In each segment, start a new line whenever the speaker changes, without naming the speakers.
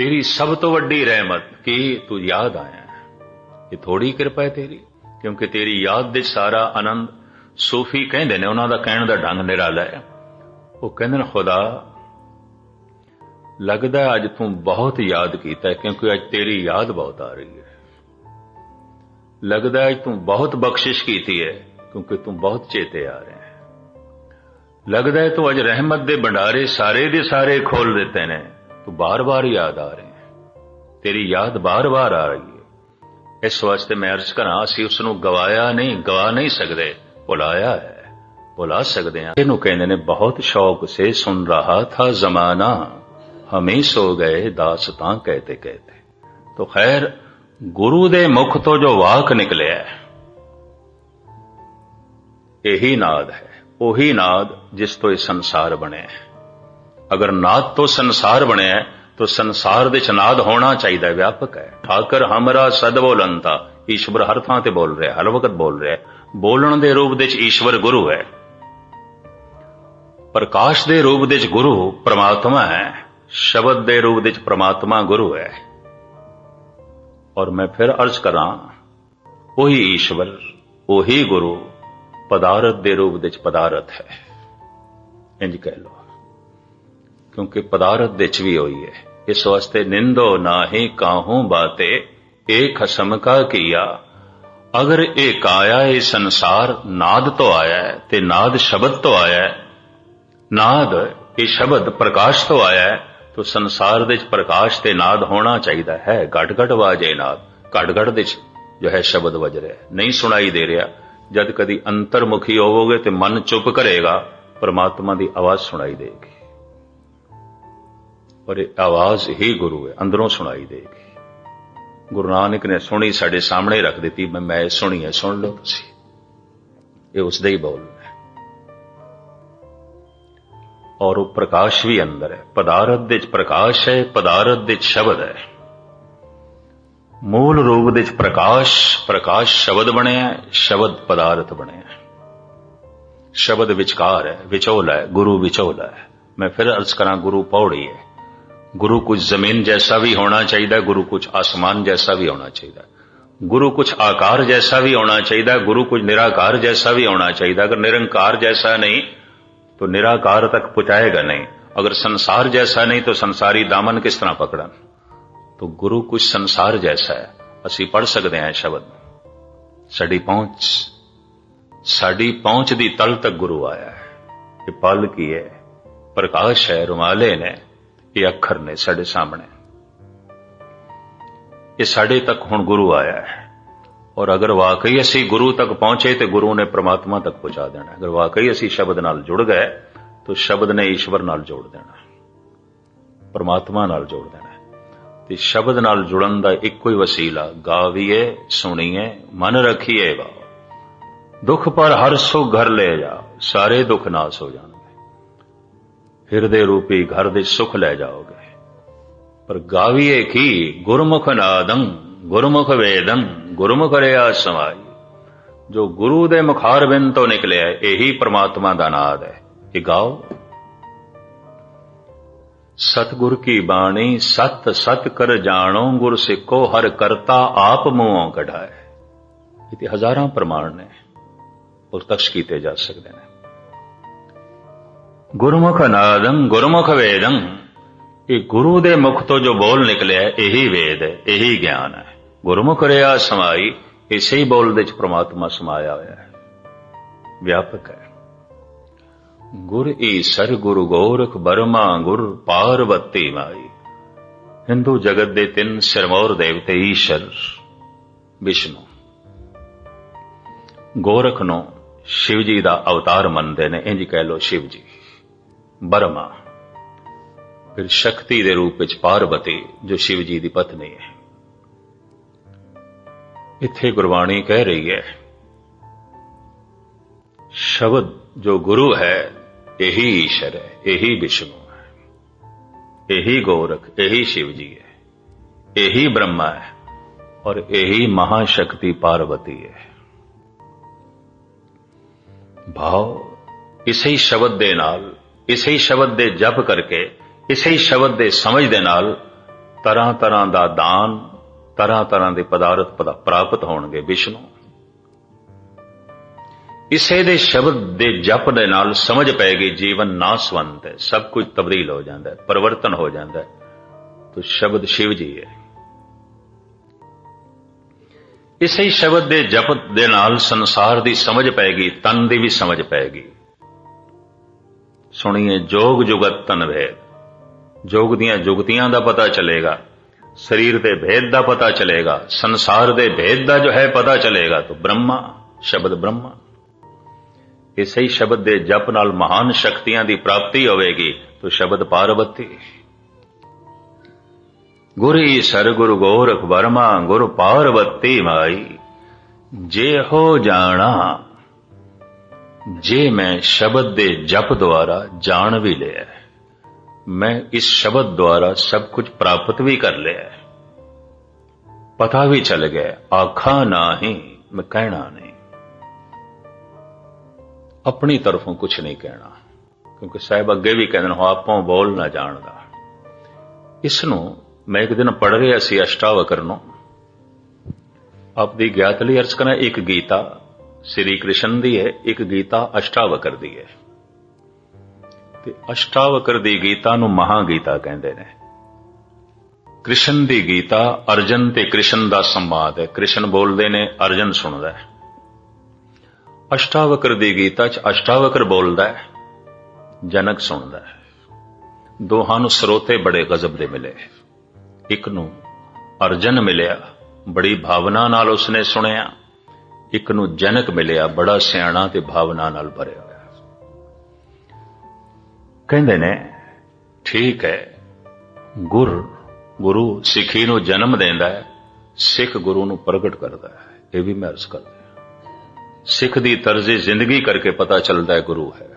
ਤੇਰੀ ਸਭ ਤੋਂ ਵੱਡੀ ਰਹਿਮਤ ਕਿ ਤੂੰ ਯਾਦ ਆਇਆ ਇਹ ਥੋੜੀ ਕਿਰਪਾ ਹੈ ਤੇਰੀ, ਕਿਉਂਕਿ ਤੇਰੀ ਯਾਦ ਦੇ ਸਾਰਾ ਆਨੰਦ ਸੂਫੀ ਕਹਿੰਦੇ ਨੇ, ਉਹਨਾਂ ਦਾ ਕਹਿਣ ਦਾ ਢੰਗ ਨਿਰਾਲਾ ਹੈ ਉਹ ਕਹਿੰਦੇ ਨੇ, ਖੁਦਾ, ਲੱਗਦਾ ਅੱਜ ਤੂੰ ਬਹੁਤ ਯਾਦ ਕੀਤਾ ਕਿਉਂਕਿ ਅੱਜ ਤੇਰੀ ਯਾਦ ਬਹੁਤ ਆ ਰਹੀ ਹੈ। ਲੱਗਦਾ ਅੱਜ ਤੂੰ ਬਹੁਤ ਬਖਸ਼ਿਸ਼ ਕੀਤੀ ਹੈ, ਕਿਉਂਕਿ ਤੂੰ ਬਹੁਤ ਚੇਤੇ ਆ ਰਿਹਾ ਹੈ। ਲੱਗਦਾ ਹੈ ਤੂੰ ਅੱਜ ਰਹਿਮਤ ਦੇ ਭੰਡਾਰੇ ਸਾਰੇ ਦੇ ਸਾਰੇ ਖੋਲ ਦਿੱਤੇ ਨੇ। ਤੂੰ ਬਾਰ-ਬਾਰ ਯਾਦ ਆ ਰਹੇ ਹੈ। ਤੇਰੀ ਯਾਦ ਬਾਰ-ਬਾਰ ਆ ਰਹੀ ਹੈ। ਇਸ ਵਾਸਤੇ ਮੈਂ ਅਰਜ਼ ਕਰਾਂ, ਅਸੀਂ ਉਸ ਨੂੰ ਗਵਾਇਆ ਨਹੀਂ, ਗਵਾ ਨਹੀਂ ਸਕਦੇ, ਬੁਲਾਇਆ ਹੈ। ਬੁਲਾ ਸਕਦੇ ਹਾਂ। ਇਹਨੂੰ ਕਹਿੰਦੇ ਨੇ, ਬਹੁਤ ਸ਼ੌਕ ਸੇ ਸੁਣ ਰਹਾ ਥਾ ਜ਼ਮਾਨਾ, ਹਮੇ ਸੋ ਗਏ ਦਾਸਤਾਂ ਕਹਤੇ ਕਹਤੇ ਤੋ ਖੈਰ, ਗੁਰੂ ਦੇ ਮੁਖ ਤੋਂ ਜੋ ਵਾਕ ਨਿਕਲਿਆ ਇਹੀ ਨਾਦ ਹੈ, ਉਹੀ ਨਾਦ ਜਿਸ ਤੋਂ ਇਹ ਸੰਸਾਰ ਬਣਿਆ ਹੈ। ਅਗਰ ਨਾਦ ਤੋਂ ਸੰਸਾਰ ਬਣਿਆ ਹੈ, ਤਾਂ ਸੰਸਾਰ ਦੇ ਚ ਨਾਦ ਹੋਣਾ ਚਾਹੀਦਾ ਵਿਆਪਕ ਹੈ। ਠਾਕਰ ਹਮਰਾ ਸਦ ਬੋਲੰਤਾ ਈਸ਼ਵਰ ਹਰ ਥਾਂ ਤੇ ਬੋਲ ਰਿਹਾ, ਹਰ ਵਕਤ ਬੋਲ ਰਿਹਾ ਬੋਲਣ ਦੇ ਰੂਪ ਵਿੱਚ ਈਸ਼ਵਰ ਗੁਰੂ ਹੈ। ਪ੍ਰਕਾਸ਼ ਦੇ ਰੂਪ ਦੇ ਚ ਗੁਰੂ ਪ੍ਰਮਾਤਮਾ ਹੈ। ਸ਼ਬਦ ਦੇ ਰੂਪ ਵਿੱਚ ਚ ਪ੍ਰਮਾਤਮਾ ਗੁਰੂ ਹੈ। ਔਰ ਮੈਂ ਫਿਰ ਅਰਜ਼ ਕਰਾਂ, ਉਹੀ ਈਸ਼ਵਰ, ਉਹੀ ਗੁਰੂ ਪਦਾਰਥ ਦੇ ਰੂਪ ਵਿੱਚ ਪਦਾਰਥ ਹੈ। ਇੰਜ ਕਹਿ ਲਓ। ਕਿਉਂਕਿ ਪਦਾਰਥ ਦੇ ਚ ਵੀ ਹੋਈ ਹੈ। ਇਸ ਵਾਸਤੇ ਨਿੰਦੋ ਨਾਹੀ ਕਾਹੂ ਬਾਤੇ ਏ ਖਸਮ ਕਾ ਕੀਆ। ਅਗਰ ਇਹ ਕਾਇਆ ਇਹ ਸੰਸਾਰ ਨਾਦ ਤੋਂ ਆਇਆ ਹੈ ਤੇ ਨਾਦ ਸ਼ਬਦ ਤੋਂ ਆਇਆ ਹੈ, ਨਾਦ ਇਹ ਸ਼ਬਦ ਪ੍ਰਕਾਸ਼ ਤੋਂ ਆਇਆ ਹੈ, ਤਾਂ ਸੰਸਾਰ ਦੇ ਵਿੱਚ ਪ੍ਰਕਾਸ਼ ਤੇ ਨਾਦ ਹੋਣਾ ਚਾਹੀਦਾ ਹੈ। ਘਟ ਘਟ ਵਾਜੇ ਨਾਦ। ਘਟ ਘਟ ਦੇ ਚ ਜੋ ਹੈ ਸ਼ਬਦ ਵਜ ਰਿਹਾ ਨਹੀਂ ਸੁਣਾਈ ਦੇ ਰਿਹਾ। ਜਦ ਕਦੀ ਅੰਤਰਮੁਖੀ ਹੋਵੋਗੇ ਤੇ ਮਨ ਚੁੱਪ ਕਰੇਗਾ, ਪਰਮਾਤਮਾ ਦੀ ਆਵਾਜ਼ ਸੁਣਾਈ ਦੇਗੀ ਔਰ ਇਹ ਆਵਾਜ਼ ਹੀ ਗੁਰੂ ਹੈ ਅੰਦਰੋਂ ਸੁਣਾਈ ਦੇਗੀ। ਗੁਰੂ ਨਾਨਕ ਨੇ ਸੁਣੀ ਸਾਡੇ ਸਾਹਮਣੇ ਰੱਖ ਦਿੱਤੀ ਮੈਂ ਮੈਂ ਸੁਣੀ ਹੈ ਸੁਣ ਲਓ ਤੁਸੀਂ। ਇਹ ਉਸ ਦਾ ਹੀ ਬੋਲ ਹੈ। ਔਰ ਉਹ ਪ੍ਰਕਾਸ਼ ਵੀ ਅੰਦਰ ਹੈ। ਪਦਾਰਥ ਦੇ ਵਿੱਚ ਪ੍ਰਕਾਸ਼ ਹੈ ਪਦਾਰਥ ਦੇ ਵਿੱਚ ਸ਼ਬਦ ਹੈ। ਮੂਲ ਰੂਪ ਦੇ ਵਿੱਚ ਪ੍ਰਕਾਸ਼ ਪ੍ਰਕਾਸ਼ ਸ਼ਬਦ ਬਣਿਆ ਹੈ, ਸ਼ਬਦ ਪਦਾਰਥ ਬਣਿਆ। ਸ਼ਬਦ ਵਿਚਕਾਰ ਹੈ ਵਿਚੋਲਾ ਹੈ ਗੁਰੂ ਵਿਚੋਲਾ ਹੈ। ਮੈਂ ਫਿਰ ਅਰਜ਼ ਕਰਾਂ ਗੁਰੂ ਪੌੜੀ ਹੈ। ਗੁਰੂ ਕੁਝ ਜ਼ਮੀਨ ਜੈਸਾ ਵੀ ਹੋਣਾ ਚਾਹੀਦਾ ਹੈ, ਗੁਰੂ ਕੁਝ ਆਸਮਾਨ ਜੈਸਾ ਵੀ ਹੋਣਾ ਚਾਹੀਦਾ ਹੈ। ਗੁਰੂ ਕੁਝ ਆਕਾਰ ਜੈਸਾ ਵੀ ਹੋਣਾ ਚਾਹੀਦਾ ਹੈ, ਗੁਰੂ ਕੁਝ ਨਿਰਾਕਾਰ ਜੈਸਾ ਵੀ ਹੋਣਾ ਚਾਹੀਦਾ ਹੈ। ਅਗਰ ਨਿਰੰਕਾਰ ਜੈਸਾ ਨਹੀਂ तो निराकार तक पहुंचाएगा नहीं अगर संसार जैसा नहीं तो संसारी दामन किस तरह पकड़न तो गुरु कुछ संसार जैसा है ਅਸੀਂ ਪੜ ਸਕਦੇ ਹਾਂ ਇਹ ਸ਼ਬਦ ਸਾਡੀ ਪਹੁੰਚ ਸਾਡੀ ਪਹੁੰਚ ਦੀ ਤਲ ਤੱਕ ਗੁਰੂ ਆਇਆ ਹੈ ਇਹ ਪਲ ਕੀ ਹੈ ਪ੍ਰਕਾਸ਼ ਹੈ ਰੁਮਾਲੇ ਨੇ ਇਹ ਅੱਖਰ ਨੇ ਸਾਡੇ ਸਾਹਮਣੇ। ਇਹ ਸਾਡੇ ਤੱਕ ਹੁਣ ਗੁਰੂ ਆਇਆ ਹੈ। ਔਰ ਅਗਰ ਵਾਕਈ ਅਸੀਂ ਗੁਰੂ ਤੱਕ ਪਹੁੰਚੇ ਤੇ ਗੁਰੂ ਨੇ ਪ੍ਰਮਾਤਮਾ ਤੱਕ ਪਹੁੰਚਾ ਦੇਣਾ। ਅਗਰ ਵਾਕਈ ਅਸੀਂ ਸ਼ਬਦ ਨਾਲ ਜੁੜ ਗਏ, ਤਾਂ ਸ਼ਬਦ ਨੇ ਈਸ਼ਵਰ ਨਾਲ ਜੋੜ ਦੇਣਾ। ਪ੍ਰਮਾਤਮਾ ਨਾਲ ਜੋੜ ਦੇਣਾ। ਤੇ ਸ਼ਬਦ ਨਾਲ ਜੁੜਨ ਦਾ ਇੱਕੋ ਹੀ ਵਸੀਲਾ, ਗਾਵੀਏ, ਸੁਣੀਏ, ਮਨ ਰੱਖੀਏ ਵਾ ਦੁੱਖ ਪਰ ਹਰ ਸੋ ਘਰ ਲੈ ਜਾ, ਸਾਰੇ ਦੁੱਖ ਨਾਸ ਹੋ ਜਾਣਗੇ ਹਿਰਦੇ ਰੂਪੀ ਘਰ ਦੇ ਸੁਖ ਲੈ ਜਾਓਗੇ। ਪਰ ਗਾਵੀਏ ਕੀ, ਗੁਰਮੁਖ ਨਾਦੰ, ਗੁਰਮੁਖ ਵੇਦੰ, ਗੁਰਮੁਖ ਰਿਆ ਸਮਾਈ। ਜੋ ਗੁਰੂ ਦੇ ਮੁਖਾਰ ਤੋਂ ਨਿਕਲਿਆ, ਇਹੀ ਪ੍ਰਮਾਤਮਾ ਦਾ ਨਾਦ ਹੈ। ਇਹ ਗਾਓ। ਸਤਗੁਰ ਕੀ ਬਾਣੀ, ਸਤ ਸਤ ਕਰ ਜਾਣੋ, ਗੁਰ ਸਿੱਖੋ, ਹਰ ਕਰਤਾ ਆਪ ਮੂੰਹੋਂ ਕਢਾਏ। ਇਹ ਹਜ਼ਾਰਾਂ ਪ੍ਰਮਾਣ ਨੇ ਪੁਸਤਕਸ਼ ਕੀਤੇ ਜਾ ਸਕਦੇ ਨੇ। ਗੁਰਮੁਖ ਨਾਦੰ, ਗੁਰਮੁਖ ਵੇਦੰ। ਇਹ ਗੁਰੂ ਦੇ ਮੁਖ ਤੋਂ ਜੋ ਬੋਲ ਨਿਕਲਿਆ, ਇਹੀ ਵੇਦ ਹੈ, ਇਹੀ ਗਿਆਨ ਹੈ। ਗੁਰਮੁਖ ਰਿਆ ਸਮਾਈ, ਇਸੇ ਹੀ ਬੋਲ ਦੇ ਵਿੱਚ ਪ੍ਰਮਾਤਮਾ ਸਮਾਇਆ ਹੋਇਆ ਹੈ। ਵਿਆਪਕ ਹੈ। ਗੁਰ ਈਸਰ ਗੁਰੂ ਗੋਰਖ ਬਰਮਾ ਗੁਰ ਪਾਰਵਤੀ ਮਾਈ। ਹਿੰਦੂ ਜਗਤ ਦੇ ਤਿੰਨ ਸਿਰਮੌਰ ਦੇਵਤੇ ਈਸ਼ਰ, ਵਿਸ਼ਨੂੰ। ਗੋਰਖ ਨੂੰ ਸ਼ਿਵ ਜੀ ਦਾ ਅਵਤਾਰ ਮੰਨਦੇ ਨੇ ਇੰਜ ਕਹਿ ਲੋ ਸ਼ਿਵ ਜੀ। ਬਰਮਾ। ਫਿਰ ਸ਼ਕਤੀ ਦੇ ਰੂਪ ਵਿੱਚ ਪਾਰਵਤੀ ਜੋ ਸ਼ਿਵ ਜੀ ਦੀ ਪਤਨੀ ਹੈ। ਇੱਥੇ ਗੁਰਬਾਣੀ ਕਹਿ ਰਹੀ ਹੈ, ਸ਼ਬਦ ਜੋ ਗੁਰੂ ਹੈ, ਇਹੀ ਈਸ਼ਰ ਹੈ, ਇਹੀ ਵਿਸ਼ਨੂੰ ਹੈ। ਇਹੀ ਗੋਰਖ, ਇਹੀ ਸ਼ਿਵ ਜੀ ਹੈ। ਇਹੀ ਬ੍ਰਹਮਾ ਹੈ ਔਰ ਇਹੀ ਮਹਾ ਸ਼ਕਤੀ ਪਾਰਵਤੀ ਹੈ। ਭਾਵ ਇਸੇ ਹੀ ਸ਼ਬਦ ਦੇ ਨਾਲ ਇਸੇ ਹੀ ਸ਼ਬਦ ਦੇ ਜਪ ਕਰਕੇ, ਇਸੇ ਹੀ ਸ਼ਬਦ ਦੇ ਸਮਝ ਦੇ ਨਾਲ ਤਰ੍ਹਾਂ ਤਰ੍ਹਾਂ ਦਾ ਦਾਨ, ਤਰ੍ਹਾਂ ਤਰ੍ਹਾਂ ਦੇ ਪਦਾਰਥ ਪ੍ਰਾਪਤ ਹੋਣਗੇ ਵਿਸ਼ਨੂੰ। ਇਸੇ ਦੇ ਸ਼ਬਦ ਦੇ ਜਪ ਦੇ ਨਾਲ ਸਮਝ ਪੈਗੀ ਜੀਵਨ ਨਾਸਵੰਤ ਹੈ, ਸਭ ਕੁਝ ਤਬਦੀਲ ਹੋ ਜਾਂਦਾ ਹੈ, ਪਰਿਵਰਤਨ ਹੋ ਜਾਂਦਾ ਹੈ। ਤੋ ਸ਼ਬਦ ਸ਼ਿਵ ਜੀ ਹੈ। ਇਸੇ ਸ਼ਬਦ ਦੇ ਜਪ ਦੇ ਨਾਲ ਸੰਸਾਰ ਦੀ ਸਮਝ ਪੈਗੀ ਤਨ ਦੀ ਵੀ ਸਮਝ ਪੈਗੀ ਸੁਣੀਏ ਜੋਗ ਜੁਗਤ ਤਨ ਭੇਦ। ਜੋਗ ਦੀਆਂ ਜੁਗਤੀਆਂ ਦਾ ਪਤਾ ਚੱਲੇਗਾ, ਸਰੀਰ ਦੇ ਭੇਦ ਦਾ ਪਤਾ ਚੱਲੇਗਾ, ਸੰਸਾਰ ਦੇ ਭੇਦ ਦਾ ਜੋ ਹੈ ਪਤਾ ਚੱਲੇਗਾ, ਤਾਂ ਬ੍ਰਹਮਾ, ਸ਼ਬਦ ਬ੍ਰਹਮਾ। ਇਸੇ ਹੀ ਸ਼ਬਦ ਦੇ ਜਪ ਨਾਲ ਮਹਾਨ ਸ਼ਕਤੀਆਂ ਦੀ ਪ੍ਰਾਪਤੀ ਹੋਵੇਗੀ, ਤਾਂ ਸ਼ਬਦ ਪਾਰਵਤੀ ਗੁਰੀ ਸਰਗੁਰੂ ਗੋਰਖ ਵਰਮਾ, ਗੁਰ ਪਾਰਵਤੀ ਮਾਈ, ਜੇ ਹੋ ਜਾਣਾ ਜੇ ਮੈਂ ਸ਼ਬਦ ਦੇ ਜਪ ਦੁਆਰਾ ਜਾਣ ਵੀ ਲਿਆ, ਮੈਂ ਇਸ ਸ਼ਬਦ ਦੁਆਰਾ ਸਭ ਕੁਝ ਪ੍ਰਾਪਤ ਵੀ ਕਰ ਲਿਆ। ਪਤਾ ਵੀ ਚੱਲ ਗਿਆ, ਆਖਾ ਨਹੀਂ, ਮੈਂ ਕਹਿਣਾ ਨਹੀਂ। ਆਪਣੀ ਤਰਫੋਂ ਕੁਝ ਨਹੀਂ ਕਹਿਣਾ, ਕਿਉਂਕਿ ਸਾਹਿਬ ਅੱਗੇ ਵੀ ਕਹਿੰਦੇ ਨੇ, ਹੋ, ਆਪੋਂ ਬੋਲ ਨਾ ਜਾਣਦਾ ਇਸ ਨੂੰ ਮੈਂ ਇੱਕ ਦਿਨ ਪੜ੍ਹ ਰਿਹਾ ਸੀ ਅਸ਼ਟਾਵਕਰ ਨੂੰ ਆਪਦੀ ਗਿਆਤ ਲਈ ਅਰਜ਼ ਕਰਨਾ, ਇੱਕ ਗੀਤਾ ਸ੍ਰੀ ਕ੍ਰਿਸ਼ਨ ਦੀ ਹੈ, ਇੱਕ ਗੀਤਾ ਅਸ਼ਟਾਵਕਰ ਦੀ ਹੈ। ਤੇ ਅਸ਼ਟਾਵਕਰ ਦੀ ਗੀਤਾ ਨੂੰ ਮਹਾ ਗੀਤਾ ਕਹਿੰਦੇ ਨੇ। ਕ੍ਰਿਸ਼ਨ ਦੀ ਗੀਤਾ ਅਰਜਨ ਤੇ ਕ੍ਰਿਸ਼ਨ ਦਾ ਸੰਵਾਦ ਹੈ। ਕ੍ਰਿਸ਼ਨ ਬੋਲਦੇ ਨੇ, ਅਰਜਨ ਸੁਣਦਾ ਹੈ। ਅਸ਼ਟਾਵਕਰ ਦੀ ਗੀਤਾ ਚ ਅਸ਼ਟਾਵਕਰ ਬੋਲਦਾ ਹੈ, ਜਨਕ ਸੁਣਦਾ ਹੈ। ਦੋਹਾਂ ਨੂੰ ਸਰੋਤੇ ਬੜੇ ਗਜ਼ਬ ਦੇ ਮਿਲੇ। ਇੱਕ ਨੂੰ ਅਰਜਨ ਮਿਲਿਆ, ਬੜੀ ਭਾਵਨਾ ਨਾਲ ਉਸਨੇ ਸੁਣਿਆ। ਇੱਕ ਨੂੰ ਜਨਕ ਮਿਲਿਆ, ਬੜਾ ਸਿਆਣਾ ਤੇ ਭਾਵਨਾ ਨਾਲ ਭਰਿਆ ਹੋਇਆ। ਕਹਿੰਦੇ ਨੇ, ਠੀਕ ਹੈ, ਗੁਰ, ਗੁਰੂ ਸਿੱਖੀ ਨੂੰ ਜਨਮ ਦਿੰਦਾ ਹੈ, ਸਿੱਖ ਗੁਰੂ ਨੂੰ ਪ੍ਰਗਟ ਕਰਦਾ ਹੈ। ਇਹ ਵੀ ਮੈਂ ਅਰਜ਼ ਕਰਦਾ ਸਿੱਖ ਦੀ ਤਰਜ਼ੇ ਜ਼ਿੰਦਗੀ ਕਰਕੇ ਪਤਾ ਚੱਲਦਾ ਹੈ ਗੁਰੂ ਹੈ।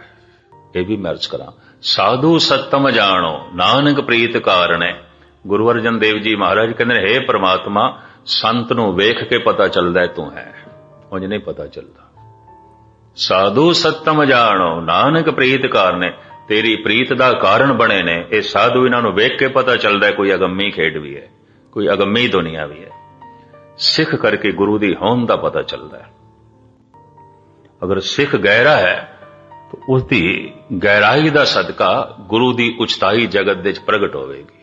ਇਹ ਵੀ ਮੈਂ ਅਰਜ਼ ਕਰਾਂ। ਸਾਧੂ ਸਤਮ ਜਾਣੋ, ਨਾਨਕ ਪ੍ਰੀਤ ਕਾਰਣੇ। ਗੁਰੂ ਅਰਜਨ ਦੇਵ ਜੀ ਮਹਾਰਾਜ ਕਹਿੰਦੇ ਨੇ हे ਪ੍ਰਮਾਤਮਾ, ਸੰਤ ਨੂੰ ਵੇਖ ਕੇ ਪਤਾ ਚੱਲਦਾ ਤੂੰ ਹੈ। ਉਂਝ ਨਹੀਂ ਪਤਾ ਚੱਲਦਾ। ਸਾਧੂ ਸਤਮ ਜਾਣੋ, ਨਾਨਕ ਪ੍ਰੀਤ ਕਾਰਣੇ ਤੇਰੀ ਪ੍ਰੀਤ ਦਾ ਕਾਰਨ ਬਣੇ ਨੇ, ਇਹ ਸਾਧੂ ਇਹਨਾਂ ਨੂੰ ਵੇਖ ਕੇ ਪਤਾ ਚੱਲਦਾ ਕੋਈ ਅਗੰਮੀ ਖੇਡ ਵੀ ਹੈ, ਕੋਈ ਅਗੰਮੀ ਦੁਨੀਆ ਵੀ ਹੈ। ਸਿੱਖ ਕਰਕੇ ਗੁਰੂ ਦੀ ਹੋਂਦ ਦਾ ਪਤਾ ਚੱਲਦਾ ਹੈ। ਅਗਰ ਸਿੱਖ ਗਹਿਰਾ ਹੈ, ਤਾਂ ਉਸ ਦੀ ਗਹਿਰਾਈ ਦਾ ਸਦਕਾ ਗੁਰੂ ਦੀ ਉਚਤਾਈ ਜਗਤ ਦੇ ਵਿੱਚ ਪ੍ਰਗਟ ਹੋਵੇਗੀ।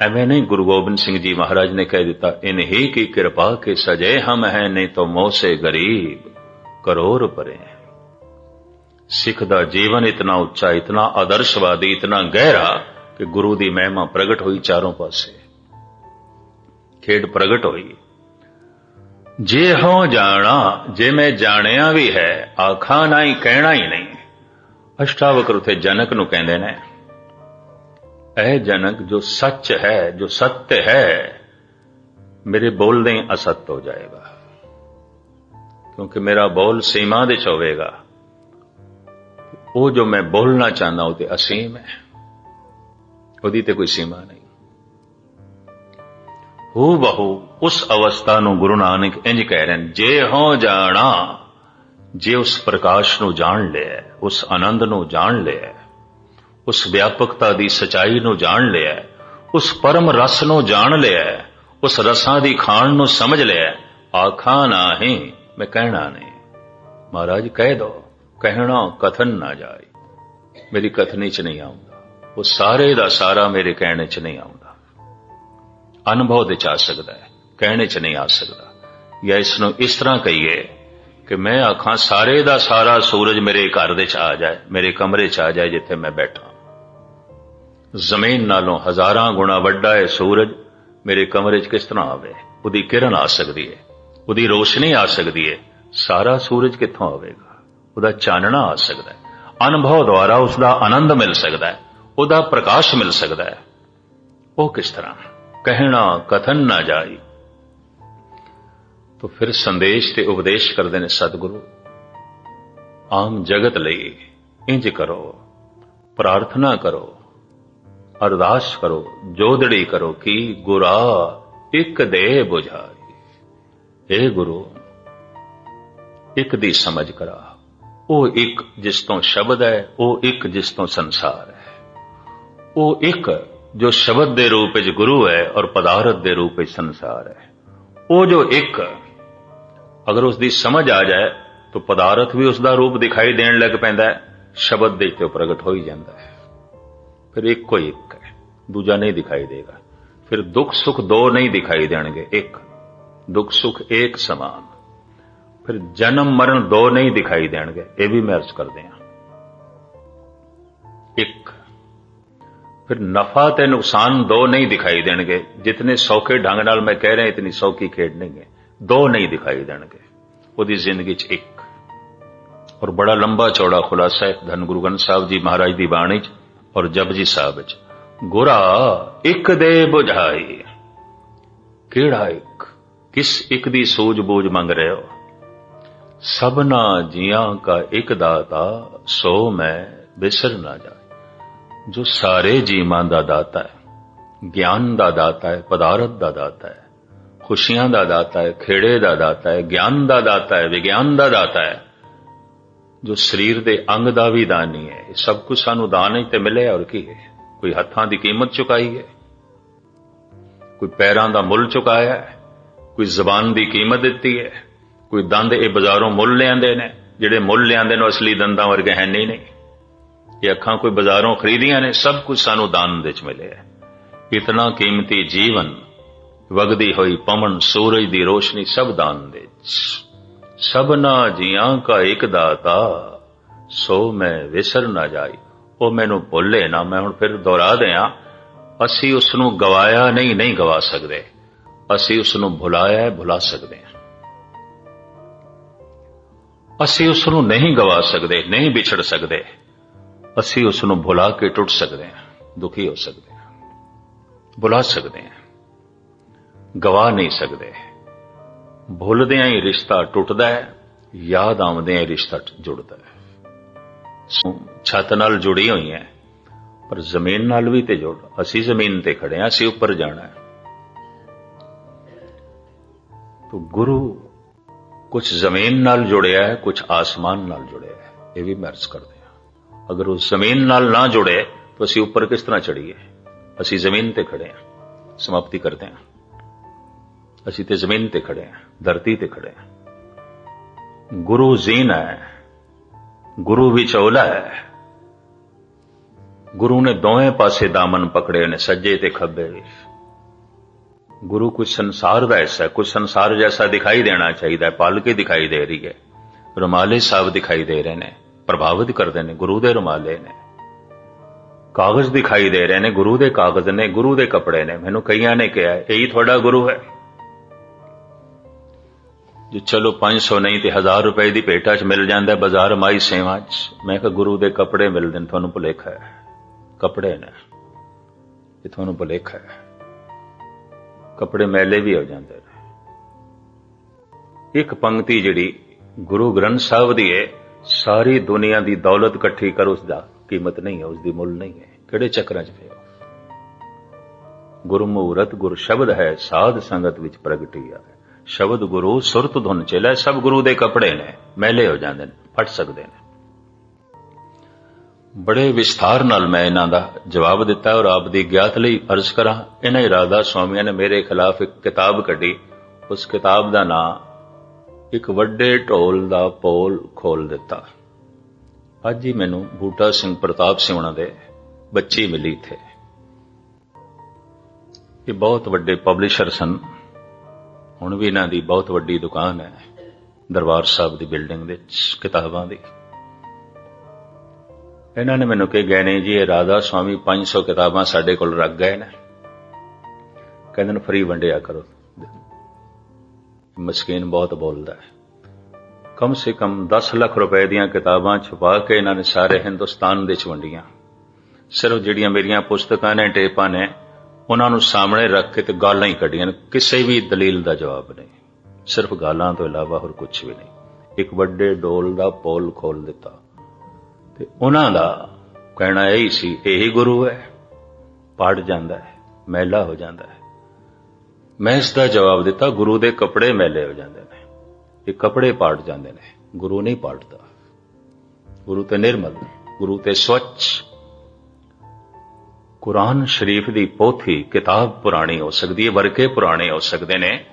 ਐਵੇਂ ਨਹੀਂ ਗੁਰੂ ਗੋਬਿੰਦ ਸਿੰਘ ਜੀ ਮਹਾਰਾਜ ਨੇ ਕਹਿ ਦਿੱਤਾ, ਇਨਹੀ ਕੀ ਕਿਰਪਾ ਕੇ ਸਜੇ ਹਮ ਹੈ, ਨਹੀਂ ਤੋ ਮੋਹ ਸੇ ਗਰੀਬ ਕਰੋੜ ਪਰੇ। ਸਿੱਖ ਦਾ ਜੀਵਨ ਇਤਨਾ ਉੱਚਾ, ਇਤਨਾ ਆਦਰਸ਼ਵਾਦੀ, ਇਤਨਾ ਗਹਿਰਾ ਕਿ ਗੁਰੂ ਦੀ ਮਹਿਮਾ ਪ੍ਰਗਟ ਹੋਈ ਚਾਰੋਂ ਪਾਸੇ। ਖੇਡ ਪ੍ਰਗਟ ਹੋਈ। ਜੇ ਹੋ ਜਾਣਾ, ਜੇ ਮੈਂ ਜਾਣਿਆ ਵੀ ਹੈ, ਆਖਾਂ ਨਹੀਂ ਕਹਿਣਾ ਹੀ ਨਹੀਂ। ਅਸ਼ਟਾਵਕਰ ਉਥੇ ਜਨਕ ਨੂੰ ਕਹਿੰਦੇ ਨੇ ਇਹ ਜਨਕ ਜੋ ਸੱਚ ਹੈ, ਜੋ ਸੱਤ ਹੈ, ਮੇਰੇ ਬੋਲਦੇ ਅਸਤ ਹੋ ਜਾਏਗਾ। ਕਿਉਂਕਿ ਮੇਰਾ ਬੋਲ ਸੀਮਾ ਦੇ ਚ ਹੋਵੇਗਾ। ਉਹ ਜੋ ਮੈਂ ਬੋਲਣਾ ਚਾਹੁੰਦਾ, ਉਹ ਤੇ ਅਸੀਮ ਹੈ। ਉਹਦੀ ਤੇ ਕੋਈ ਸੀਮਾ ਨਹੀਂ। ਹੋ ਬਹੂ, ਉਸ ਅਵਸਥਾ ਨੂੰ ਗੁਰੂ ਨਾਨਕ ਇੰਜ ਕਹਿ ਰਹੇ ਨੇ, ਜੇ ਹੋ ਜਾਣਾ, ਜੇ ਉਸ ਪ੍ਰਕਾਸ਼ ਨੂੰ ਜਾਣ ਲਿਆ, ਉਸ ਆਨੰਦ ਨੂੰ ਜਾਣ ਲਿਆ ਉਸ ਵਿਆਪਕਤਾ ਦੀ ਸਚਾਈ ਨੂੰ ਜਾਣ ਲਿਆ ਉਸ ਪਰਮ ਰਸ ਨੂੰ ਜਾਣ ਲਿਆ ਉਸ ਰਸਾਂ ਦੀ ਖਾਣ ਨੂੰ ਸਮਝ ਲਿਆ ਆਖਾਂ ਨਹੀਂ, ਮੈਂ ਕਹਿਣਾ ਨਹੀਂ। ਮਹਾਰਾਜ, ਕਹਿ ਦੋ, ਕਹਿਣਾ ਕਥਨ ਨਾ ਜਾਏ। ਮੇਰੀ ਕਥਨੀ ਚ ਨਹੀਂ ਆਉਂਦਾ। ਉਹ ਸਾਰੇ ਦਾ ਸਾਰਾ ਮੇਰੇ ਕਹਿਣੇ ਚ ਨਹੀਂ ਆਉਂਦਾ। ਅਨੁਭਵ ਦੇ ਚ ਆ ਸਕਦਾ ਹੈ, ਕਹਿਣੇ ਚ ਨਹੀਂ ਆ ਸਕਦਾ। ਜਾਂ ਇਸ ਨੂੰ ਇਸ ਤਰ੍ਹਾਂ ਕਹੀਏ ਕਿ ਮੈਂ ਆਖਾਂ, ਸਾਰੇ ਦਾ ਸਾਰਾ ਸੂਰਜ ਮੇਰੇ ਘਰ ਦੇ ਚ ਆ ਜਾਏ, ਮੇਰੇ ਕਮਰੇ ਚ ਆ ਜਾਏ, ਜਿੱਥੇ ਮੈਂ ਬੈਠਾ ਜ਼ਮੀਨ ਨਾਲੋਂ ਹਜ਼ਾਰਾਂ ਗੁਣਾ ਵੱਡਾ ਹੈ ਸੂਰਜ ਮੇਰੇ ਕਮਰੇ 'ਚ ਕਿਸ ਤਰ੍ਹਾਂ ਆਵੇ? ਉਹਦੀ ਕਿਰਨ ਆ ਸਕਦੀ ਹੈ ਉਹਦੀ ਰੋਸ਼ਨੀ ਆ ਸਕਦੀ ਹੈ ਸਾਰਾ ਸੂਰਜ ਕਿੱਥੋਂ ਆਵੇਗਾ? ਉਹਦਾ ਚਾਨਣਾ ਆ ਸਕਦਾ ਹੈ ਅਨੁਭਵ ਦੁਆਰਾ ਉਸ ਦਾ ਆਨੰਦ ਮਿਲ ਸਕਦਾ ਹੈ ਉਹਦਾ ਪ੍ਰਕਾਸ਼ ਮਿਲ ਸਕਦਾ ਹੈ ਉਹ ਕਿਸ ਤਰ੍ਹਾਂ? ਕਹਿਣਾ, ਕਥਨ ਨਾ ਜਾਈ। ਤਾਂ ਫਿਰ ਸੰਦੇਸ਼ ਤੇ ਉਪਦੇਸ਼ ਕਰਦੇ ਨੇ ਸਤਿਗੁਰੂ। ਆਮ ਜਗਤ ਲਈ ਇੰਜ ਕਰੋ, ਪ੍ਰਾਰਥਨਾ ਕਰੋ। ਅਰਦਾਸ ਕਰੋ, ਜੋਦੜੀ ਕਰੋ ਕਿ ਗੁਰਾ ਇੱਕ ਦੇ 부ਝਾਈ ਏ ਗੁਰੂ, ਇੱਕ ਦੀ ਸਮਝ ਕਰਾ। ਉਹ ਇੱਕ ਜਿਸ ਤੋਂ ਸ਼ਬਦ ਹੈ, ਉਹ ਇੱਕ ਜਿਸ ਤੋਂ ਸੰਸਾਰ ਹੈ। ਉਹ ਇੱਕ ਜੋ ਸ਼ਬਦ ਦੇ ਰੂਪ ਵਿੱਚ ਗੁਰੂ ਹੈ ਔਰ ਪਦਾਰਥ ਦੇ ਰੂਪ ਵਿੱਚ ਸੰਸਾਰ ਹੈ। ਉਹ ਜੋ ਇੱਕ, ਅਗਰ ਉਸ ਦੀ ਸਮਝ ਆ ਜਾਏ, ਤਾਂ ਪਦਾਰਥ ਵੀ ਉਸ ਦਾ ਰੂਪ ਦਿਖਾਈ ਦੇਣ ਲੱਗ ਪੈਂਦਾ ਹੈ, ਸ਼ਬਦ ਦੇ ਤੇ ਪ੍ਰਗਟ ਹੋ ਹੀ ਜਾਂਦਾ ਹੈ। ਫਿਰ ਇੱਕੋ ਹੀ ਇੱਕ ਹੈ ਦੂਜਾ ਨਹੀਂ ਦਿਖਾਈ ਦੇਗਾ ਫਿਰ ਦੁੱਖ ਸੁੱਖ ਦੋ ਨਹੀਂ ਦਿਖਾਈ ਦੇਣਗੇ ਇੱਕ ਦੁੱਖ ਸੁੱਖ ਇੱਕ ਸਮਾਨ ਫਿਰ ਜਨਮ ਮਰਨ ਦੋ ਨਹੀਂ ਦਿਖਾਈ ਦੇਣਗੇ ਇਹ ਵੀ ਮੈਂ ਅਰਜ਼ ਕਰਦੇ ਹਾਂ ਇੱਕ ਫਿਰ ਨਫਾ ਤੇ ਨੁਕਸਾਨ ਦੋ ਨਹੀਂ ਦਿਖਾਈ ਦੇਣਗੇ ਜਿਤਨੇ ਸੌਖੇ ਢੰਗ ਨਾਲ ਮੈਂ ਕਹਿ ਰਿਹਾ ਇਤਨੀ ਸੌਖੀ ਖੇਡ ਨਹੀਂ ਹੈ ਦੋ ਨਹੀਂ ਦਿਖਾਈ ਦੇਣਗੇ ਉਹਦੀ ਜ਼ਿੰਦਗੀ 'ਚ ਇੱਕ ਔਰ ਬੜਾ ਲੰਬਾ ਚੌੜਾ ਖੁਲਾਸਾ ਹੈ ਧੰਨ ਗੁਰੂ ਗ੍ਰੰਥ ਸਾਹਿਬ ਜੀ ਮਹਾਰਾਜ ਦੀ ਬਾਣੀ 'ਚ ਔਰ ਜਪਜੀ ਸਾਹਿਬ 'ਚ ਗੁਰਾ ਇੱਕ ਦੇ ਬੁਝਾਈ ਕਿਹੜਾ ਇੱਕ? ਕਿਸ ਇੱਕ ਦੀ ਸੂਝ-ਬੂਝ ਮੰਗ ਰਹੇ ਹੋ? ਸਭਨਾ ਜੀਆਂ ਕਾ ਇੱਕ ਦਾਤਾ, ਸੋ ਮੈਂ ਬਿਸਰ ਨਾ ਜਾਏ। ਜੋ ਸਾਰੇ ਜੀਵਾਂ ਦਾ ਦਾਤਾ ਹੈ, ਗਿਆਨ ਦਾ ਦਾਤਾ ਹੈ, ਪਦਾਰਥ ਦਾ ਦਾਤਾ ਹੈ, ਖੁਸ਼ੀਆਂ ਦਾ ਦਾਤਾ ਹੈ, ਖੇੜੇ ਦਾ ਦਾਤਾ ਹੈ, ਗਿਆਨ ਦਾ ਦਾਤਾ ਹੈ, ਵਿਗਿਆਨ ਦਾ ਦਾਤਾ ਹੈ ਜੋ ਸਰੀਰ ਦੇ ਅੰਗ ਦਾ ਵੀ ਦਾਨ ਦਾਨੀ ਹੈ। ਇਹ ਸਭ ਕੁਝ ਸਾਨੂੰ ਦਾਨ ਹੀ ਤੇ ਮਿਲਿਆ ਔਰ ਕੀ ਹੈ? ਕੋਈ ਹੱਥਾਂ ਦੀ ਕੀਮਤ ਚੁਕਾਈ ਹੈ? ਕੋਈ ਪੈਰਾਂ ਦਾ ਮੁੱਲ ਚੁਕਾਇਆ ਹੈ? ਕੋਈ ਜ਼ਬਾਨ ਦੀ ਕੀਮਤ ਦਿੱਤੀ ਹੈ? ਕੋਈ ਦੰਦ ਇਹ ਬਾਜ਼ਾਰੋਂ ਮੁੱਲ ਲਿਆਂਦੇ ਨੇ, ਜਿਹੜੇ ਮੁੱਲ ਲਿਆਂਦੇ ਨੇ ਅਸਲੀ ਦੰਦਾਂ ਵਰਗੇ ਹੈ ਨਹੀਂ ਨਹੀਂ। ਇਹ ਅੱਖਾਂ ਕੋਈ ਬਾਜ਼ਾਰੋਂ ਖਰੀਦੀਆਂ ਨੇ, ਸਭ ਕੁਝ ਸਾਨੂੰ ਦਾਨ ਦੇ ਵਿੱਚ ਮਿਲਿਆ ਇਤਨਾ ਕੀਮਤੀ ਜੀਵਨ, ਵਗਦੀ ਹੋਈ ਪਵਨ, ਸੂਰਜ ਦੀ ਰੋਸ਼ਨੀ ਸਭ ਦਾਨ ਦੇ ਚ ਸਭਨਾ ਜੀਆਂ ਕਾ ਇੱਕ ਦਾਤਾ, ਸੋ ਮੈਂ ਵਿਸਰ ਨਾ ਜਾਈ। ਉਹ ਮੈਨੂੰ ਭੁੱਲੇ ਨਾ, ਮੈਂ ਹੁਣ ਫਿਰ ਦੁਹਰਾ ਦਿਆਂ। ਅਸੀਂ ਉਸ ਨੂੰ ਗਵਾਇਆ ਨਹੀਂ ਨਹੀਂ ਗਵਾ ਸਕਦੇ। ਅਸੀਂ ਉਸ ਨੂੰ ਭੁਲਾਇਆ, ਭੁਲਾ ਸਕਦੇ ਹਾਂ। ਅਸੀਂ ਉਸ ਨੂੰ ਨਹੀਂ ਗਵਾ ਸਕਦੇ, ਨਹੀਂ ਵਿਛੜ ਸਕਦੇ। ਅਸੀਂ ਉਸ ਨੂੰ ਭੁਲਾ ਕੇ ਟੁੱਟ ਸਕਦੇ ਹਾਂ, ਦੁਖੀ ਹੋ ਸਕਦੇ ਹਾਂ। ਭੁਲਾ ਸਕਦੇ ਹਾਂ। ਗਵਾ ਨਹੀਂ ਸਕਦੇ। ਭੁੱਲਦਿਆਂ ਹੀ ਰਿਸ਼ਤਾ ਟੁੱਟਦਾ ਹੈ, ਯਾਦ ਆਉਂਦਿਆਂ ਹੀ ਰਿਸ਼ਤਾ ਜੁੜਦਾ ਹੈ। ਛੱਤ ਨਾਲ ਜੁੜੀ ਹੋਈ ਹੈ, ਪਰ ਜ਼ਮੀਨ ਨਾਲ ਵੀ ਤੇ ਜੁੜ। ਅਸੀਂ ਜ਼ਮੀਨ ਤੇ ਖੜੇ ਹਾਂ, ਅਸੀਂ ਉੱਪਰ ਜਾਣਾ ਹੈ। ਤੋ ਗੁਰੂ ਕੁਝ ਜ਼ਮੀਨ ਨਾਲ ਜੁੜਿਆ ਹੈ ਕੁਝ ਆਸਮਾਨ ਨਾਲ ਜੁੜਿਆ ਹੈ। ਇਹ ਵੀ ਮੈਂ ਕਰਦੇ ਹਾਂ। ਅਗਰ ਉਹ ਜ਼ਮੀਨ ਨਾਲ ਨਾ ਜੁੜੇ, ਤਾਂ ਅਸੀਂ ਉੱਪਰ ਕਿਸ ਤਰ੍ਹਾਂ ਚੜੀਏ ਅਸੀਂ ਜ਼ਮੀਨ ਤੇ ਖੜੇ ਹਾਂ। ਸਮਾਪਤੀ ਕਰਦੇ ਹਾਂ। ਅਸੀਂ ਤੇ ਜ਼ਮੀਨ ਤੇ ਖੜੇ ਹਾਂ। ਧਰਤੀ ਤੇ ਖੜੇ ਹਾਂ ਗੁਰੂ ਜ਼ੀਨ ਹੈ, ਗੁਰੂ ਵਿਚੋਲਾ ਹੈ। ਗੁਰੂ ਨੇ ਦੋਵੇਂ ਪਾਸੇ ਦਾਮਨ ਪਕੜੇ ਨੇ, ਸੱਜੇ ਤੇ ਖੱਬੇ। ਗੁਰੂ ਕੁਝ ਸੰਸਾਰ ਦਾ ਐਸਾ ਕੁਝ ਸੰਸਾਰ ਜੈਸਾ ਦਿਖਾਈ ਦੇਣਾ ਚਾਹੀਦਾ ਹੈ ਪਲ ਦਿਖਾਈ ਦੇ ਰਹੀ ਹੈ। ਰੁਮਾਲੇ ਸਾਹਿਬ ਦਿਖਾਈ ਦੇ ਰਹੇ ਨੇ, ਪ੍ਰਭਾਵਿਤ ਕਰਦੇ ਨੇ, ਗੁਰੂ ਦੇ ਰੁਮਾਲੇ ਨੇ। ਕਾਗਜ਼ ਦਿਖਾਈ ਦੇ ਰਹੇ ਨੇ, ਗੁਰੂ ਦੇ ਕਾਗਜ਼ ਨੇ, ਗੁਰੂ ਦੇ ਕੱਪੜੇ ਨੇ। ਮੈਨੂੰ ਕਈਆਂ ਨੇ ਕਿਹਾ, ਇਹੀ ਤੁਹਾਡਾ ਗੁਰੂ ਹੈ। ਜੇ ਚਲੋ 500 ਨਹੀਂ ਤੇ 1000 ਰੁਪਏ ਦੀ ਭੇਟਾ ਚ ਮਿਲ ਜਾਂਦਾ ਬਾਜ਼ਾਰ ਮਾਈ ਸੇਵਾ ਚ। ਮੈਂ ਕਿਹਾ, ਗੁਰੂ ਦੇ ਕੱਪੜੇ ਮਿਲਦੇ ਨੇ ਤੁਹਾਨੂੰ ਭੁਲੇਖਾ ਹੈ। ਕੱਪੜੇ ਨੇ। ਇਹ ਤੁਹਾਨੂੰ ਭੁਲੇਖਾ ਹੈ। ਕੱਪੜੇ ਮੈਲੇ ਵੀ ਹੋ ਜਾਂਦੇ ਨੇ। ਇੱਕ ਪੰਕਤੀ ਜਿਹੜੀ ਗੁਰੂ ਗ੍ਰੰਥ ਸਾਹਿਬ ਦੀ ਹੈ ਸਾਰੀ ਦੁਨੀਆ ਦੀ ਦੌਲਤ ਇਕੱਠੀ ਕਰ, ਉਸ ਦਾ ਕੀਮਤ ਨਹੀਂ ਹੈ, ਉਸ ਦੀ ਮੁੱਲ ਨਹੀਂ ਹੈ। ਕਿਹੜੇ ਚੱਕਰਾਂ 'ਚ ਪਿਆ? ਗੁਰੂ ਗੁਰ ਸ਼ਬਦ ਹੈ, ਸਾਧ ਸੰਗਤ ਵਿੱਚ ਪ੍ਰਗਟੀ ਆ। ਸ਼ਬਦ ਗੁਰੂ ਸੁਰਤ ਧੁਨ ਚਲੇ, ਸਭ ਗੁਰੂ ਦੇ ਕੱਪੜੇ ਨੇ, ਮੈਲੇ ਹੋ ਜਾਂਦੇ ਨੇ, ਫਟ ਸਕਦੇ ਨੇ। ਬੜੇ ਵਿਸਥਾਰ ਨਾਲ ਮੈਂ ਇਹਨਾਂ ਦਾ ਜਵਾਬ ਦਿੱਤਾ ਔਰ ਆਪ ਦੀ ਗਿਆਤ ਲਈ ਅਰਜ਼ ਕਰਾਂ, ਇਹਨਾਂ ਹੀ ਰਾਧਾ ਸਵਾਮੀਆਂ ਨੇ ਮੇਰੇ ਖਿਲਾਫ ਇੱਕ ਕਿਤਾਬ ਕੱਢੀ, ਉਸ ਕਿਤਾਬ ਦਾ ਨਾਮ ਇੱਕ ਵੱਡੇ ਢੋਲ ਦਾ ਪੋਲ ਖੋਲ ਦਿੱਤਾ। ਅੱਜ ਹੀ ਮੈਨੂੰ ਬੂਟਾ ਸਿੰਘ ਪ੍ਰਤਾਪ ਸਿੰਘ ਉਹਨਾਂ ਦੇ ਬੱਚੀ ਮਿਲੀ ਥੇ ਇਹ ਬਹੁਤ ਵੱਡੇ ਪਬਲਿਸ਼ਰ ਸਨ। ਹੁਣ ਵੀ ਇਹਨਾਂ ਦੀ ਬਹੁਤ ਵੱਡੀ ਦੁਕਾਨ ਹੈ, ਦਰਬਾਰ ਸਾਹਿਬ ਦੀ ਬਿਲਡਿੰਗ ਵਿੱਚ, ਕਿਤਾਬਾਂ ਦੀ। ਇਹਨਾਂ ਨੇ ਮੈਨੂੰ ਕਿਹਾ ਗਏ ਨੇ ਜੀ, ਇਹ ਰਾਧਾ ਸਵਾਮੀ 500 ਕਿਤਾਬਾਂ ਸਾਡੇ ਕੋਲ ਰੱਖ ਗਏ ਨੇ। ਕਹਿੰਦੇ ਨੇ ਫਰੀ ਵੰਡਿਆ ਕਰੋ। ਮਸਕੀਨ ਬਹੁਤ ਬੋਲਦਾ ਹੈ। ਕਮ ਸੇ ਕਮ 10 ਲੱਖ ਰੁਪਏ ਦੀਆਂ ਕਿਤਾਬਾਂ ਛੁਪਾ ਕੇ ਇਹਨਾਂ ਨੇ ਸਾਰੇ ਹਿੰਦੁਸਤਾਨ ਦੇ ਚ ਵੰਡੀਆਂ। ਸਿਰਫ ਜਿਹੜੀਆਂ ਮੇਰੀਆਂ ਪੁਸਤਕਾਂ ਨੇ, ਟੇਪਾਂ ਨੇ ਉਹਨਾਂ ਨੂੰ ਸਾਹਮਣੇ ਰੱਖ ਕੇ ਤੇ ਗਾਲਾਂ ਹੀ ਕੱਢੀਆਂ ਨੇ। ਕਿਸੇ ਵੀ ਦਲੀਲ ਦਾ ਜਵਾਬ ਨਹੀਂ। ਸਿਰਫ ਗਾਲਾਂ ਤੋਂ ਇਲਾਵਾ ਹੋਰ ਕੁਝ ਵੀ ਨਹੀਂ। ਇੱਕ ਵੱਡੇ ਡੋਲ ਦਾ ਪੋਲ ਖੋਲ ਦਿੱਤਾ। ਤੇ ਉਹਨਾਂ ਦਾ ਕਹਿਣਾ ਇਹ ਸੀ, ਇਹੀ ਗੁਰੂ ਹੈ। ਪੜ ਜਾਂਦਾ ਹੈ, ਮੈਲਾ ਹੋ ਜਾਂਦਾ ਹੈ। ਮੈਂ ਇਸ ਦਾ ਜਵਾਬ ਦਿੱਤਾ, ਗੁਰੂ ਦੇ ਕੱਪੜੇ ਮੈਲੇ ਹੋ ਜਾਂਦੇ ਨੇ। ਇਹ ਕੱਪੜੇ ਪਾੜ ਜਾਂਦੇ ਨੇ। ਗੁਰੂ ਨਹੀਂ ਪਾੜਦਾ। ਗੁਰੂ ਤੇ ਨਿਰਮਲ ਗੁਰੂ ਤੇ ਸਵੱਛ ਕੁਰਾਨ ਸ਼ਰੀਫ ਦੀ ਪੋਥੀ ਕਿਤਾਬ ਪੁਰਾਣੀ ਹੋ ਸਕਦੀ ਹੈ, ਵਰਕੇ ਪੁਰਾਣੇ ਹੋ ਸਕਦੇ ਨੇ।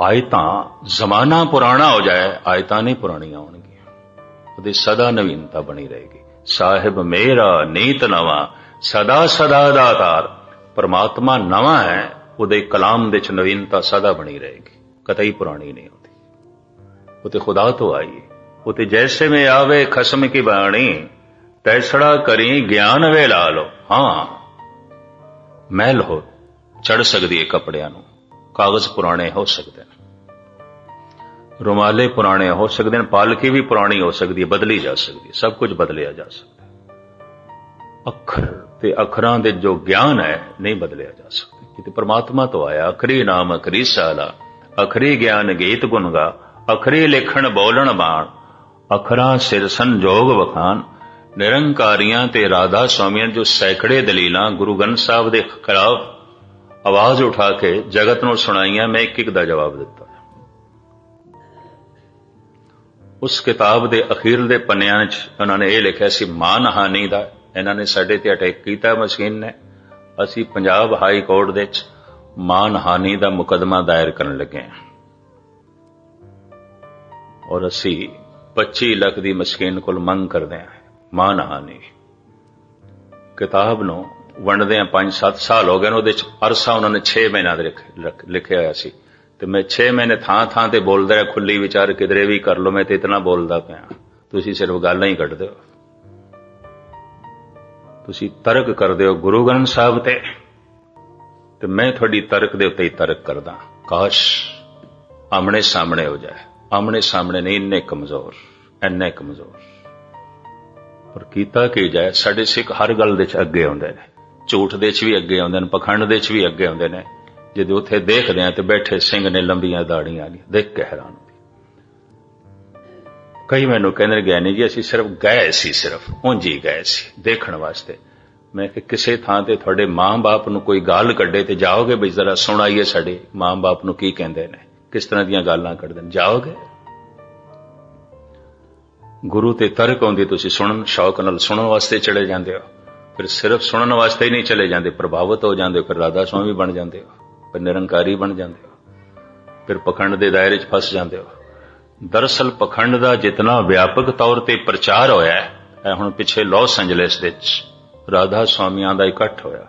ਆਇਤਾਂ ਜ਼ਮਾਨਾ ਪੁਰਾਣਾ ਹੋ ਜਾਏ ਆਇਤਾਂ ਨਹੀਂ ਪੁਰਾਣੀਆਂ ਹੋਣਗੀਆਂ। ਉਹਦੀ ਸਦਾ ਨਵੀਨਤਾ ਬਣੀ ਰਹੇਗੀ। ਸਾਹਿਬ ਮੇਰਾ ਨੀਤ ਨਵਾਂ, ਸਦਾ ਸਦਾ ਦਾ ਪਰਮਾਤਮਾ ਨਵਾਂ ਹੈ, ਉਹਦੇ ਕਲਾਮ ਦੇ ਚ ਨਵੀਨਤਾ ਸਦਾ ਬਣੀ ਰਹੇਗੀ। ਕਤਈ ਪੁਰਾਣੀ ਨਹੀਂ ਹੁੰਦੀ। ਉਹ ਤੇ ਖੁਦਾ ਤੋਂ ਆਈ ਹੈ। ਉਹ ਤੇ ਜੈਸੇ ਮੈਂ ਆਵੇ ਖਸਮ ਕੀ ਬਾਣੀ, ਤੈਸੜਾ ਕਰੀ ਗਿਆਨ ਵੇ ਲਾ ਲੋ ਹਾਂ। ਮੈਲ ਹੋ ਚੜ ਸਕਦੀ ਹੈ ਕੱਪੜਿਆਂ ਨੂੰ। ਕਾਗਜ਼ ਪੁਰਾਣੇ ਹੋ ਸਕਦੇ ਨੇ। ਰੁਮਾਲੇ ਪੁਰਾਣੇ ਹੋ ਸਕਦੇ ਨੇ, ਪਾਲਕੀ ਵੀ ਪੁਰਾਣੀ ਹੋ ਸਕਦੀ ਹੈ ਬਦਲੀ ਜਾ ਸਕਦੀ ਹੈ ਸਭ ਕੁਝ ਬਦਲਿਆ ਜਾ ਸਕਦਾ ਅੱਖਰ ਤੇ ਅੱਖਰਾਂ ਦੇ ਜੋ ਗਿਆਨ ਹੈ, ਨਹੀਂ ਬਦਲਿਆ ਜਾ ਸਕਦਾ। ਕਿਤੇ ਪਰਮਾਤਮਾ ਤੋਂ ਆਇਆ, ਅਖਰੀ ਨਾਮ, ਅਖਰੀ ਸਾਲਾ, ਅਖਰੀ ਗਿਆਨ ਗੀਤ ਗੁਣਗਾ ਅਖਰੀ ਲਿਖਣ ਬੋਲਣ ਬਾਣ, ਅਖਰਾਂ ਸਿਰ ਸੰਜੋਗ ਵਖਾਨ ਨਿਰੰਕਾਰੀਆਂ ਤੇ ਰਾਧਾ ਸਵਾਮੀਆਂ ਜੋ ਸੈਂਕੜੇ ਦਲੀਲਾਂ ਗੁਰੂ ਗ੍ਰੰਥ ਸਾਹਿਬ ਦੇ ਖਿਲਾਫ ਆਵਾਜ਼ ਉਠਾ ਕੇ ਜਗਤ ਨੂੰ ਸੁਣਾਈਆਂ, ਮੈਂ ਇੱਕ ਇੱਕ ਦਾ ਜਵਾਬ ਦਿੱਤਾ। ਉਸ ਕਿਤਾਬ ਦੇ ਅਖੀਰਲੇ ਪੰਨਿਆਂ 'ਚ ਉਹਨਾਂ ਨੇ ਇਹ ਲਿਖਿਆ ਸੀ ਮਾਨਹਾਨੀ ਦਾ, ਇਹਨਾਂ ਨੇ ਸਾਡੇ ਤੇ ਅਟੈਕ ਕੀਤਾ, ਮਸ਼ੀਨ ਨੇ। ਅਸੀਂ ਪੰਜਾਬ ਹਾਈ ਕੋਰਟ ਦੇ 'ਚ ਮਾਨਹਾਨੀ ਦਾ ਮੁਕਦਮਾ ਦਾਇਰ ਕਰਨ ਲੱਗੇ ਹਾਂ। ਔਰ ਅਸੀਂ 25 ਲੱਖ ਦੀ ਮਸ਼ੀਨ ਕੋਲ ਮੰਗ ਕਰਦੇ ਹਾਂ। ਮਾਨ ਹਾਨੀ। ਕਿਤਾਬ ਨੂੰ ਵੰਡਦੇ ਆ 5-7 ਸਾਲ ਹੋ ਗਏ ਨੇ, ਉਹਦੇ ਚ ਅਰਸਾ ਉਹਨਾਂ ਨੇ 6 ਮਹੀਨਿਆਂ ਦੇ ਲਿਖਿਆ ਹੋਇਆ ਸੀ। ਤੇ ਮੈਂ 6 ਮਹੀਨੇ ਥਾਂ ਥਾਂ ਤੇ ਬੋਲਦਾ ਰਿਹਾ, ਖੁੱਲੀ ਵਿਚਾਰ ਕਿਧਰੇ ਵੀ ਕਰ ਲਓ, ਮੈਂ ਤੇ ਇਤਨਾ ਬੋਲਦਾ ਪਿਆ। ਤੁਸੀਂ ਸਿਰਫ ਗੱਲਾਂ ਹੀ ਕੱਢਦੇ। ਹੋ ਤੁਸੀਂ ਤਰਕ ਕਰਦੇ ਹੋ ਗੁਰੂ ਗ੍ਰੰਥ ਸਾਹਿਬ ਤੇ। ਤੇ ਮੈਂ ਤੁਹਾਡੀ ਤਰਕ ਦੇ ਉੱਤੇ ਹੀ ਤਰਕ ਕਰਦਾ। ਕਾਸ਼ ਆਮਣੇ ਸਾਹਮਣੇ ਹੋ ਜਾਏ। ਆਮਣੇ ਸਾਹਮਣੇ ਨਹੀਂ, ਇੰਨੇ ਕਮਜ਼ੋਰ ਇੰਨੇ ਕਮਜ਼ੋਰ। ਪਰ ਕੀਤਾ ਕੀ ਜਾਏ, ਸਾਡੇ ਸਿੱਖ ਹਰ ਗੱਲ ਦੇ ਚ ਅੱਗੇ ਆਉਂਦੇ ਨੇ। ਝੂਠ ਦੇ ਚ ਵੀ ਅੱਗੇ ਆਉਂਦੇ ਨੇ, ਪਖੰਡ ਦੇ ਚ ਵੀ ਅੱਗੇ ਆਉਂਦੇ ਨੇ। ਜਦੋਂ ਉੱਥੇ ਦੇਖਦੇ ਆ ਤੇ ਬੈਠੇ ਸਿੰਘ ਨੇ ਲੰਬੀਆਂ ਦਾੜੀਆਂ ਨੇ ਦੇਖ ਕੇ ਹੈਰਾਨ ਕਈ ਮੈਨੂੰ ਕਹਿੰਦੇ ਗਏ ਨਹੀਂ ਜੀ, ਅਸੀਂ ਸਿਰਫ ਗਏ ਸੀ ਸਿਰਫ, ਉਂਝ ਹੀ ਗਏ ਸੀ, ਦੇਖਣ ਵਾਸਤੇ। ਮੈਂ ਕਿ ਕਿਸੇ ਥਾਂ ਤੇ ਤੁਹਾਡੇ ਮਾਂ-ਬਾਪ ਨੂੰ ਕੋਈ ਗੱਲ ਕੱਢੇ ਤੇ ਜਾਓਗੇ ਬਈ ਜ਼ਰਾ ਸੁਣਾਈਏ ਸਾਡੇ ਮਾਂ-ਬਾਪ ਨੂੰ ਕੀ ਕਹਿੰਦੇ ਨੇ? ਕਿਸ ਤਰ੍ਹਾਂ ਦੀਆਂ ਗੱਲਾਂ ਕੱਢਦੇ ਨੇ? ਜਾਓਗੇ? ਗੁਰੂ ਤੇ ਤਰਕ ਆਉਂਦੀ, ਤੁਸੀਂ ਸੁਣਨ, ਸ਼ੌਕ ਨਾਲ ਸੁਣਨ ਵਾਸਤੇ ਚਲੇ ਜਾਂਦੇ ਹੋ। ਫਿਰ ਸਿਰਫ ਸੁਣਨ ਵਾਸਤੇ ਹੀ ਨਹੀਂ ਚਲੇ ਜਾਂਦੇ, ਪ੍ਰਭਾਵਿਤ ਹੋ ਜਾਂਦੇ ਹੋ, ਫਿਰ ਰਾਧਾ ਸਵਾਮੀ ਬਣ ਜਾਂਦੇ ਹੋ, ਫਿਰ ਨਿਰੰਕਾਰੀ ਬਣ ਜਾਂਦੇ ਹੋ, ਫਿਰ ਪਖੰਡ ਦੇ ਦਾਇਰੇ 'ਚ ਫਸ ਜਾਂਦੇ ਹੋ। ਦਰਅਸਲ ਪਖੰਡ ਦਾ ਜਿਤਨਾ ਵਿਆਪਕ ਤੌਰ ਤੇ ਪ੍ਰਚਾਰ ਹੋਇਆ ਹੈ, ਇਹ ਹੁਣ ਪਿੱਛੇ ਲਾਸ ਐਂਜਲਸ ਵਿੱਚ ਰਾਧਾ ਸਵਾਮੀਆਂ ਦਾ ਇਕੱਠ ਹੋਇਆ।